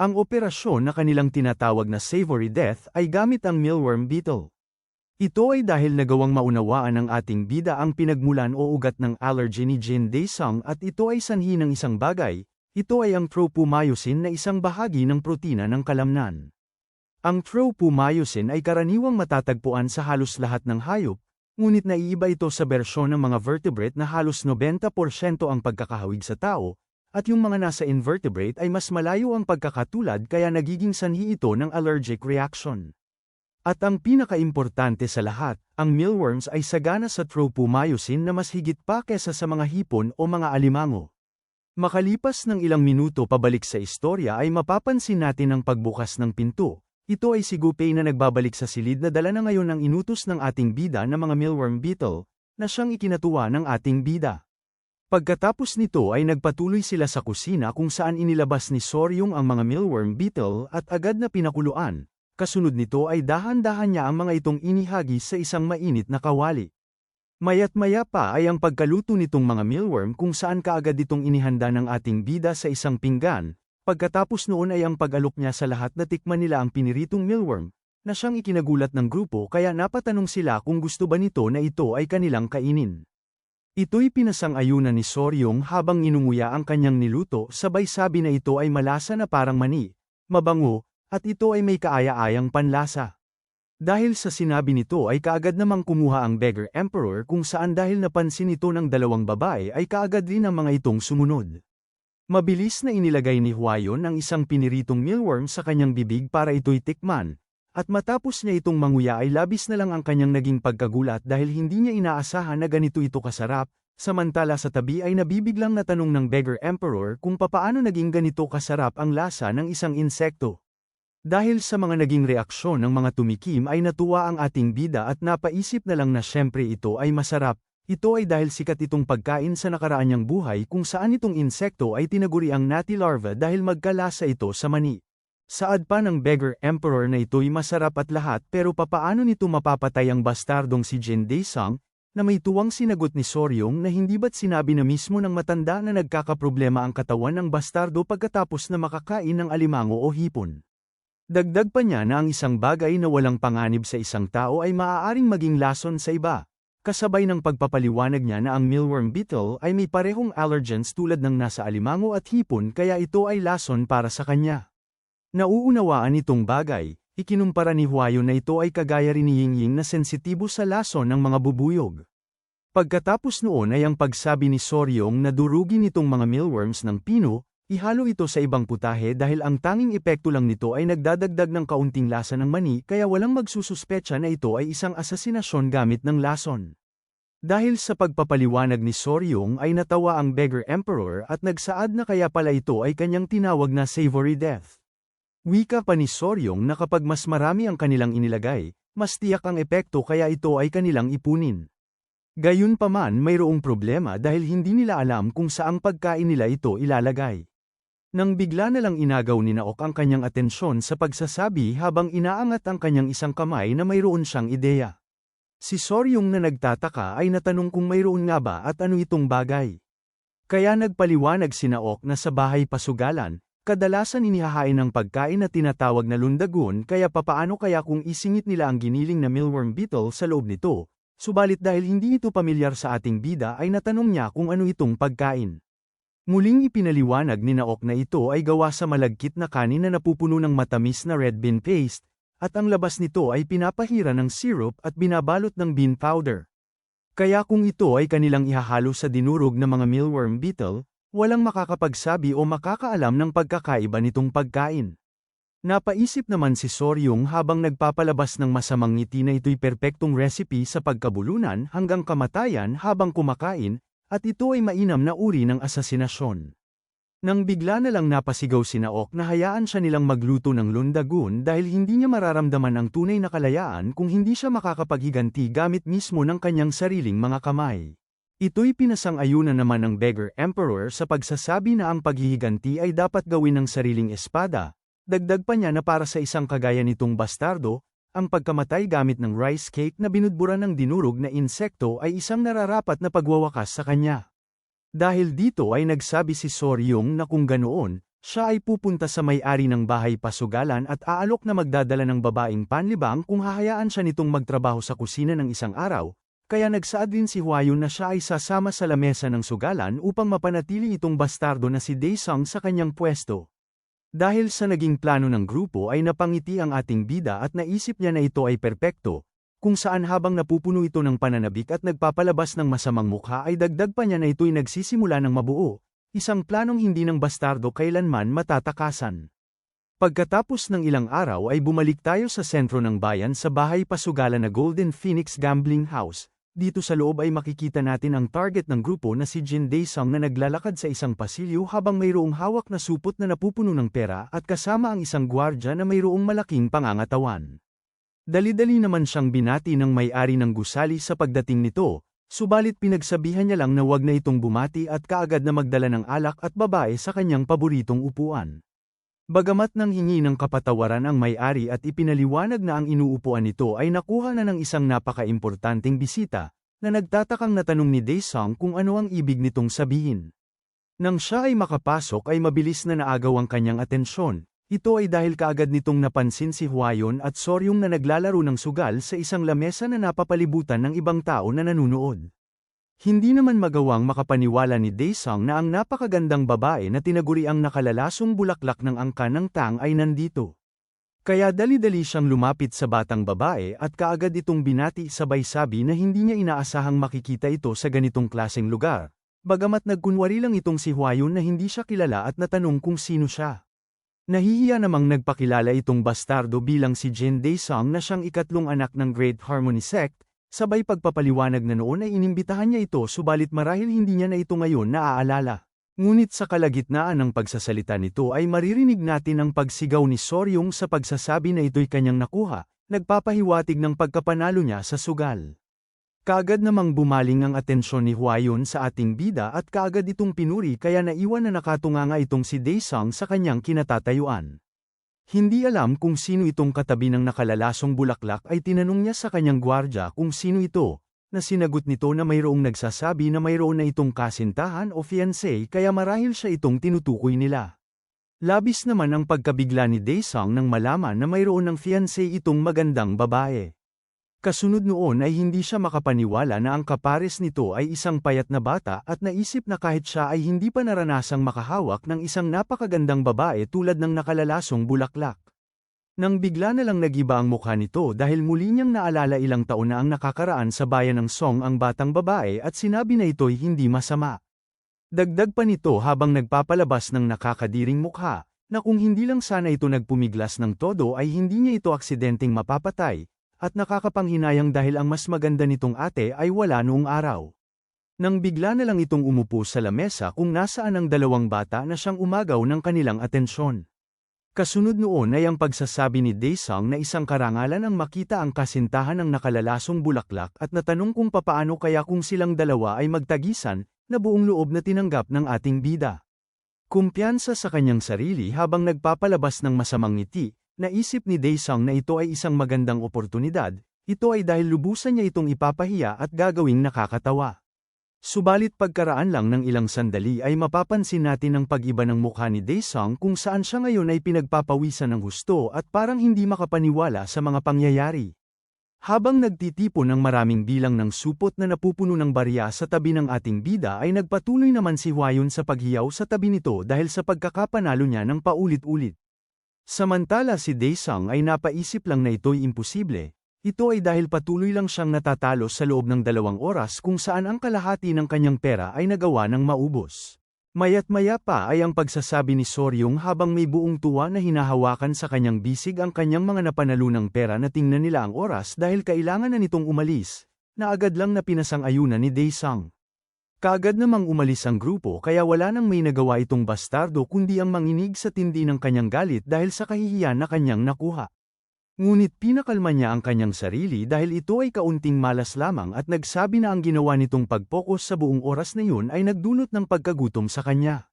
Ang operasyon na kanilang tinatawag na savory death ay gamit ang mealworm beetle. Ito ay dahil nagawang maunawaan ng ating bida ang pinagmulan o ugat ng allergy ni Jin Daesung at ito ay sanhi ng isang bagay, ito ay ang tropomyosin na isang bahagi ng protina ng kalamnan. Ang tropomyosin ay karaniwang matatagpuan sa halos lahat ng hayop, ngunit naiiba ito sa bersyon ng mga vertebrate na halos 90% ang pagkakahawig sa tao, at yung mga nasa invertebrate ay mas malayo ang pagkakatulad kaya nagiging sanhi ito ng allergic reaction. At ang pinakaimportante sa lahat, ang mealworms ay sagana sa tropomyosin na mas higit pa kesa sa mga hipon o mga alimango. Makalipas ng ilang minuto pabalik sa istorya ay mapapansin natin ang pagbukas ng pinto, ito ay si Gupay na nagbabalik sa silid na dala na ngayon ng inutos ng ating bida na mga mealworm beetle, na siyang ikinatuwa ng ating bida. Pagkatapos nito ay nagpatuloy sila sa kusina kung saan inilabas ni Soryong ang mga mealworm beetle at agad na pinakuluan, kasunod nito ay dahan-dahan niya ang mga itong inihagis sa isang mainit na kawali. Mayat maya pa ay ang pagkaluto nitong mga mealworm kung saan kaagad itong inihanda ng ating bida sa isang pinggan, Pagkatapos noon ay ang pag-alok niya sa lahat na tikman nila ang piniritong mealworm, na siyang ikinagulat ng grupo kaya napatanong sila kung gusto ba nito na ito ay kanilang kainin. Ito'y pinasang-ayunan ni Soryong habang inunguya ang kanyang niluto sabay sabi na ito ay malasa na parang mani, mabango, at ito ay may kaaya-ayang panlasa. Dahil sa sinabi nito ay kaagad namang kumuha ang Beggar Emperor kung saan dahil napansin ito ng dalawang babae ay kaagad rin ang mga itong sumunod. Mabilis na inilagay ni Huayon ang isang piniritong mealworm sa kanyang bibig para ito'y tikman, at matapos niya itong manguya ay labis na lang ang kanyang naging pagkagulat dahil hindi niya inaasahan na ganito ito kasarap, samantala sa tabi ay nabibiglang natanong ng Beggar Emperor kung papaano naging ganito kasarap ang lasa ng isang insekto. Dahil sa mga naging reaksyon ng mga tumikim ay natuwa ang ating bida at napaisip na lang na syempre ito ay masarap, ito ay dahil sikat itong pagkain sa nakaraan niyang buhay kung saan itong insekto ay tinaguri ang nati larva dahil magkalasa ito sa mani. Saad pa ng beggar emperor na ito'y masarap at lahat pero papaano nito mapapatay ang bastardong si Jin Daesung, na may tuwang sinagot ni Soryong na hindi ba't sinabi na mismo ng matanda na nagkakaproblema ang katawan ng bastardo pagkatapos na makakain ng alimango o hipon. Dagdag pa niya na ang isang bagay na walang panganib sa isang tao ay maaaring maging lason sa iba. Kasabay ng pagpapaliwanag niya na ang mealworm beetle ay may parehong allergens tulad ng nasa alimango at hipon kaya ito ay lason para sa kanya. Nauunawaan itong bagay, ikinumpara ni Huayo na ito ay kagaya rin ni Yingying na sensitibo sa lason ng mga bubuyog. Pagkatapos noon ay ang pagsabi ni Soryong na durugin itong mga mealworms ng pino, ihalo ito sa ibang putahe dahil ang tanging epekto lang nito ay nagdadagdag ng kaunting lasa ng mani kaya walang magsususpecha na ito ay isang asasinasyon gamit ng lason. Dahil sa pagpapaliwanag ni Soryong ay natawa ang Beggar Emperor at nagsaad na kaya pala ito ay kanyang tinawag na savory death. Wika pa ni Soryong na kapag mas marami ang kanilang inilagay, mas tiyak ang epekto kaya ito ay kanilang ipunin. Gayunpaman mayroong problema dahil hindi nila alam kung saang pagkain nila ito ilalagay. Nang bigla na lang inagaw ni Naok ang kanyang atensyon sa pagsasabi habang inaangat ang kanyang isang kamay na mayroon siyang ideya. Si Soryong na nagtataka ay natanong kung mayroon nga ba at ano itong bagay. Kaya nagpaliwanag si Naok na sa bahay pasugalan, kadalasan inihahain ng pagkain na tinatawag na lundagun kaya papaano kaya kung isingit nila ang giniling na mealworm beetle sa loob nito, subalit dahil hindi ito pamilyar sa ating bida ay natanong niya kung ano itong pagkain. Muling ipinaliwanag ni Naok na ito ay gawa sa malagkit na kanin na napupuno ng matamis na red bean paste, at ang labas nito ay pinapahira ng syrup at binabalot ng bean powder. Kaya kung ito ay kanilang ihahalo sa dinurog na mga mealworm beetle, walang makakapagsabi o makakaalam ng pagkakaiba nitong pagkain. Napaisip naman si Soryong habang nagpapalabas ng masamang ngiti na ito'y perpektong recipe sa pagkabulunan hanggang kamatayan habang kumakain, at ito ay mainam na uri ng asasinasyon. Nang bigla na lang napasigaw si Naok na hayaan siya nilang magluto ng lundagun dahil hindi niya mararamdaman ang tunay na kalayaan kung hindi siya makakapaghiganti gamit mismo ng kanyang sariling mga kamay. Ito'y pinasang-ayunan naman ng Beggar Emperor sa pagsasabi na ang paghihiganti ay dapat gawin ng sariling espada, dagdag pa niya na para sa isang kagaya nitong bastardo, ang pagkamatay gamit ng rice cake na binudbura ng dinurog na insekto ay isang nararapat na pagwawakas sa kanya. Dahil dito ay nagsabi si Soryong na kung ganoon, Siya ay pupunta sa may-ari ng bahay pasugalan at aalok na magdadala ng babaeng panlibang kung hahayaan siya nitong magtrabaho sa kusina ng isang araw, kaya nagsaad din si Huayun na siya ay sasama sa lamesa ng sugalan upang mapanatili itong bastardo na si Daesung sa kanyang pwesto. Dahil sa naging plano ng grupo ay napangiti ang ating bida at naisip niya na ito ay perpekto, kung saan habang napupuno ito ng pananabik at nagpapalabas ng masamang mukha ay dagdag pa niya na ito'y nagsisimula ng mabuo, Isang planong hindi ng bastardo kailanman matatakasan. Pagkatapos ng ilang araw ay bumalik tayo sa sentro ng bayan sa bahay pasugalan na Golden Phoenix Gambling House. Dito sa loob ay makikita natin ang target ng grupo na si Jin Daesung na naglalakad sa isang pasilyo habang mayroong hawak na supot na napupuno ng pera at kasama ang isang gwardya na mayroong malaking pangangatawan. Dali-dali naman siyang binati ng may-ari ng gusali sa pagdating nito, Subalit pinagsabihan niya lang na wag na itong bumati at kaagad na magdala ng alak at babae sa kanyang paboritong upuan. Bagamat nang hingi ng kapatawaran ang may-ari at ipinaliwanag na ang inuupuan nito ay nakuha na ng isang napaka-importanting bisita, na nagtatakang natanong ni Daesung kung ano ang ibig nitong sabihin. Nang siya ay makapasok ay mabilis na naagaw ang kanyang atensyon, ito ay dahil kaagad nitong napansin si Huayon at Soryong na naglalaro ng sugal sa isang lamesa na napapalibutan ng ibang tao na nanunood. Hindi naman magawang makapaniwala ni Daesung na ang napakagandang babae na tinaguri ang nakalalasong bulaklak ng angka ng tang ay nandito. Kaya dali-dali siyang lumapit sa batang babae at kaagad itong binati sabay sabi na hindi niya inaasahang makikita ito sa ganitong klaseng lugar. Bagamat nagkunwari lang itong si Huayon na hindi siya kilala at natanong kung sino siya. Nahihiya namang nagpakilala itong bastardo bilang si Jin Daesung na siyang ikatlong anak ng Great Harmony Sect, sabay pagpapaliwanag na noon ay inimbitahan niya ito subalit marahil hindi niya na ito ngayon naaalala. Ngunit sa kalagitnaan ng pagsasalita nito ay maririnig natin ang pagsigaw ni Soryong sa pagsasabi na ito'y kanyang nakuha, nagpapahiwatig ng pagkapanalo niya sa sugal. Kaagad namang bumaling ang atensyon ni Huayon sa ating bida at kaagad itong pinuri kaya naiwan na nakatunganga itong si Daesung sa kanyang kinatatayuan. Hindi alam kung sino itong katabi ng nakalalasong bulaklak ay tinanong niya sa kanyang gwardya kung sino ito, na sinagot nito na mayroong nagsasabi na mayroon na itong kasintahan o fiancé kaya marahil siya itong tinutukoy nila. Labis naman ang pagkabigla ni Daesung nang malaman na mayroon ng fiancé itong magandang babae. Kasunod noon ay hindi siya makapaniwala na ang kapares nito ay isang payat na bata at naisip na kahit siya ay hindi pa naranasang makahawak ng isang napakagandang babae tulad ng nakalalasong bulaklak. Nang bigla na lang nagiba ang mukha nito dahil muli niyang naalala ilang taon na ang nakakaraan sa bayan ng Song ang batang babae at sinabi na ito'y hindi masama. Dagdag pa nito habang nagpapalabas ng nakakadiring mukha, na kung hindi lang sana ito nagpumiglas ng todo ay hindi niya ito aksidenteng mapapatay, at nakakapanghinayang dahil ang mas maganda nitong ate ay wala noong araw. Nang bigla na lang itong umupo sa lamesa kung nasaan ang dalawang bata na siyang umagaw ng kanilang atensyon. Kasunod noon ay ang pagsasabi ni Daesung na isang karangalan ang makita ang kasintahan ng nakalalasong bulaklak at natanong kung papaano kaya kung silang dalawa ay magtagisan, na buong loob na tinanggap ng ating bida. Kumpiyansa sa kanyang sarili habang nagpapalabas ng masamang ngiti, Naisip ni Daesung na ito ay isang magandang oportunidad, ito ay dahil lubusan niya itong ipapahiya at gagawing nakakatawa. Subalit pagkaraan lang ng ilang sandali ay mapapansin natin ang pag-iba ng mukha ni Daesung kung saan siya ngayon ay pinagpapawisan ng husto at parang hindi makapaniwala sa mga pangyayari. Habang nagtitipon ng maraming bilang ng supot na napupuno ng barya sa tabi ng ating bida ay nagpatuloy naman si Huayon sa paghiyaw sa tabi nito dahil sa pagkakapanalo niya ng paulit-ulit. Samantala si Daesung ay napaisip lang na ito'y imposible. Ito ay dahil patuloy lang siyang natatalo sa loob ng dalawang oras kung saan ang kalahati ng kanyang pera ay nagawa ng maubos. Mayat maya pa ay ang pagsasabi ni Soryong habang may buong tuwa na hinahawakan sa kanyang bisig ang kanyang mga napanalunang pera na tingnan nila ang oras dahil kailangan na nitong umalis, na agad lang na pinasang-ayunan ni Daesung. Kaagad namang umalis ang grupo kaya wala nang may nagawa itong bastardo kundi ang manginig sa tindi ng kanyang galit dahil sa kahihiyan na kanyang nakuha. Ngunit pinakalma niya ang kanyang sarili dahil ito ay kaunting malas lamang at nagsabi na ang ginawa nitong pagpokus sa buong oras na yun ay nagdulot ng pagkagutom sa kanya.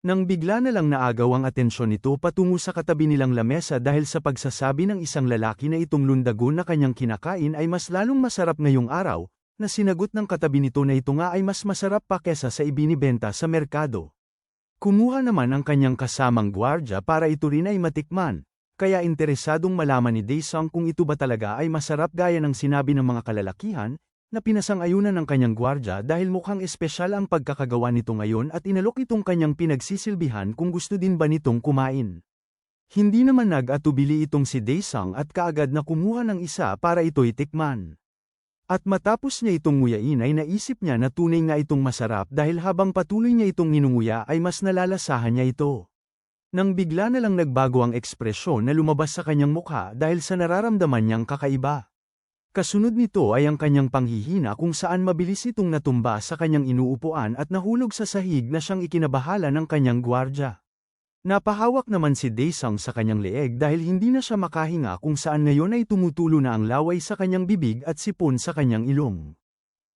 Nang bigla na lang naagaw ang atensyon nito patungo sa katabi nilang lamesa dahil sa pagsasabi ng isang lalaki na itong lundagon na kanyang kinakain ay mas lalong masarap ngayong araw, na sinagot ng katabi nito na ito nga ay mas masarap pa kesa sa ibinibenta sa merkado. Kumuha naman ang kanyang kasamang gwardya para ito rin ay matikman, kaya interesadong malaman ni Daesung kung ito ba talaga ay masarap gaya ng sinabi ng mga kalalakihan, na pinasang-ayunan ng kanyang gwardya dahil mukhang espesyal ang pagkakagawa nito ngayon at inalok itong kanyang pinagsisilbihan kung gusto din ba nitong kumain. Hindi naman nag-atubili itong si Daesung at kaagad na kumuha ng isa para ito'y tikman. At matapos niya itong nguyain ay naisip niya na tunay nga itong masarap dahil habang patuloy niya itong ninunguya ay mas nalalasahan niya ito. Nang bigla na lang nagbago ang ekspresyon na lumabas sa kanyang mukha dahil sa nararamdaman niyang kakaiba. Kasunod nito ay ang kanyang panghihina kung saan mabilis itong natumba sa kanyang inuupuan at nahulog sa sahig na siyang ikinabahala ng kanyang gwardya. Napahawak naman si Daesung sa kanyang leeg dahil hindi na siya makahinga kung saan ngayon ay tumutulo na ang laway sa kanyang bibig at sipon sa kanyang ilong.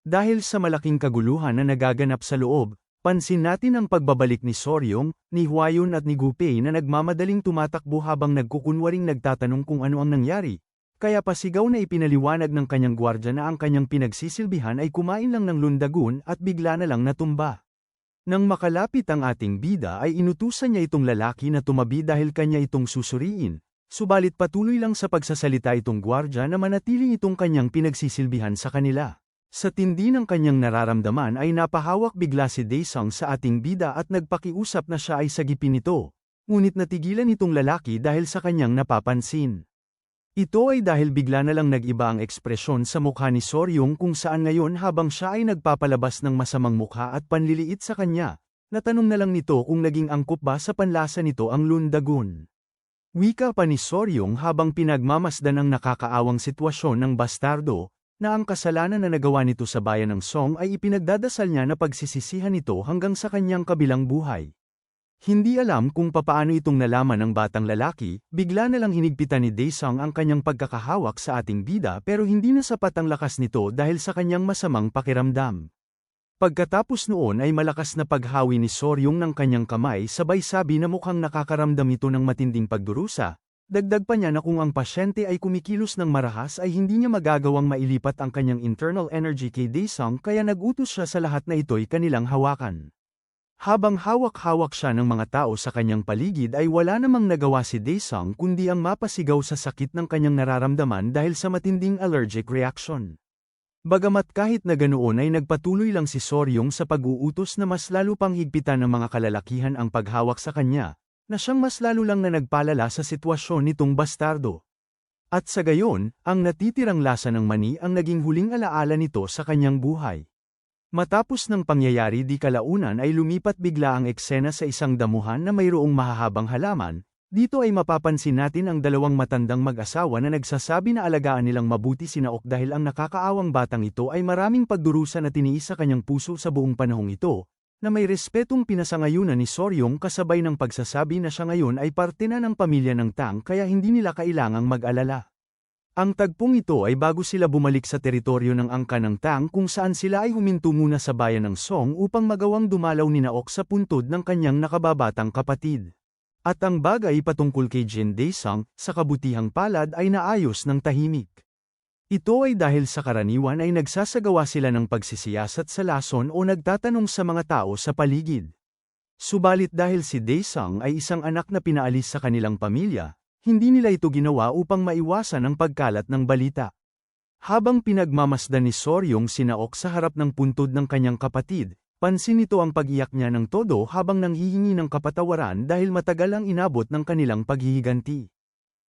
Dahil sa malaking kaguluhan na nagaganap sa loob, pansin natin ang pagbabalik ni Soryong, ni Hwayon at ni Gupei na nagmamadaling tumatakbo habang nagkukunwaring nagtatanong kung ano ang nangyari. Kaya pasigaw na ipinaliwanag ng kanyang gwardya na ang kanyang pinagsisilbihan ay kumain lang ng lundagun at bigla na lang natumba. Nang makalapit ang ating bida ay inutusan niya itong lalaki na tumabi dahil kanya itong susuriin, subalit patuloy lang sa pagsasalita itong gwardya na manatiling itong kanyang pinagsisilbihan sa kanila. Sa tindi ng kanyang nararamdaman ay napahawak bigla si Daesung sa ating bida at nagpakiusap na siya ay sagipin nito, ngunit natigilan itong lalaki dahil sa kanyang napapansin. Ito ay dahil bigla na lang nag-iba ang ekspresyon sa mukha ni Soryong kung saan ngayon habang siya ay nagpapalabas ng masamang mukha at panliliit sa kanya, natanong na lang nito kung naging angkop ba sa panlasa nito ang lundagun. Wika pa ni Soryong habang pinagmamasdan ang nakakaawang sitwasyon ng bastardo, na ang kasalanan na nagawa nito sa bayan ng Song ay ipinagdadasal niya na pagsisisihan nito hanggang sa kanyang kabilang buhay. Hindi alam kung papaano itong nalaman ng batang lalaki, bigla na lang hinigpitan ni Daesung ang kanyang pagkakahawak sa ating bida pero hindi na sapat ang lakas nito dahil sa kanyang masamang pakiramdam. Pagkatapos noon ay malakas na paghawi ni Soryong ng kanyang kamay sabay sabi na mukhang nakakaramdam ito ng matinding pagdurusa, dagdag pa niya na kung ang pasyente ay kumikilos ng marahas ay hindi niya magagawang mailipat ang kanyang internal energy kay Daesung kaya nagutos siya sa lahat na ito'y kanilang hawakan. Habang hawak-hawak siya ng mga tao sa kanyang paligid ay wala namang nagawa si Daesung kundi ang mapasigaw sa sakit ng kanyang nararamdaman dahil sa matinding allergic reaction. Bagamat kahit na ganoon ay nagpatuloy lang si Soryong sa pag-uutos na mas lalo pang higpitan ng mga kalalakihan ang paghawak sa kanya, na siyang mas lalo lang na nagpalala sa sitwasyon nitong bastardo. At sa gayon, ang natitirang lasa ng mani ang naging huling alaala nito sa kanyang buhay. Matapos ng pangyayari di kalaunan ay lumipat bigla ang eksena sa isang damuhan na mayroong mahahabang halaman, dito ay mapapansin natin ang dalawang matandang mag-asawa na nagsasabi na alagaan nilang mabuti si Naok dahil ang nakakaawang batang ito ay maraming pagdurusa na tiniis sa kanyang puso sa buong panahong ito, na may respetong pinasangayunan ni Soryong kasabay ng pagsasabi na siya ngayon ay parte na ng pamilya ng Tang kaya hindi nila kailangang mag-alala. Ang tagpong ito ay bago sila bumalik sa teritoryo ng angka ng Tang kung saan sila ay huminto muna sa bayan ng Song upang magawang dumalaw ni Naok sa puntod ng kanyang nakababatang kapatid. At ang bagay patungkol kay Jin Daesung, sa kabutihang palad ay naayos ng tahimik. Ito ay dahil sa karaniwan ay nagsasagawa sila ng pagsisiyasat sa lason o nagtatanong sa mga tao sa paligid. Subalit dahil si Daesung ay isang anak na pinaalis sa kanilang pamilya, hindi nila ito ginawa upang maiwasan ang pagkalat ng balita. Habang pinagmamasdan ni Soryong sinaok sa harap ng puntod ng kanyang kapatid, pansin nito ang pag-iyak niya ng todo habang nanghihingi ng kapatawaran dahil matagal ang inabot ng kanilang paghihiganti.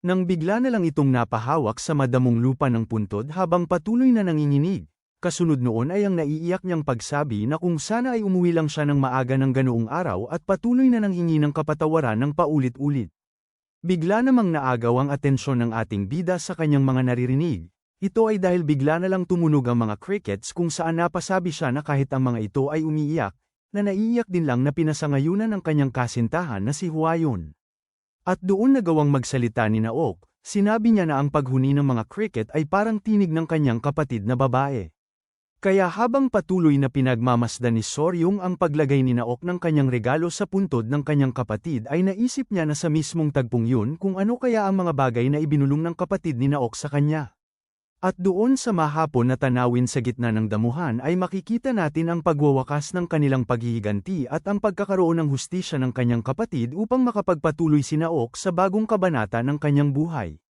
Nang bigla na lang itong napahawak sa madamong lupa ng puntod habang patuloy na nanginginig, kasunod noon ay ang naiiyak niyang pagsabi na kung sana ay umuwi lang siya ng maaga ng ganoong araw at patuloy na nanghingi ng kapatawaran ng paulit-ulit. Bigla namang naagaw ang atensyon ng ating bida sa kanyang mga naririnig. Ito ay dahil bigla na lang tumunog ang mga crickets kung saan napasabi siya na kahit ang mga ito ay umiiyak, na naiiyak din lang na pinasangayunan ng kanyang kasintahan na si Huayon. At doon nagawang magsalita ni Naok, sinabi niya na ang paghuni ng mga cricket ay parang tinig ng kanyang kapatid na babae. Kaya habang patuloy na pinagmamasdan ni Soryong ang paglagay ni Naok ng kanyang regalo sa puntod ng kanyang kapatid ay naisip niya na sa mismong tagpong yun kung ano kaya ang mga bagay na ibinulong ng kapatid ni Naok sa kanya. At doon sa mahapon na tanawin sa gitna ng damuhan ay makikita natin ang pagwawakas ng kanilang paghihiganti at ang pagkakaroon ng hustisya ng kanyang kapatid upang makapagpatuloy si Naok sa bagong kabanata ng kanyang buhay.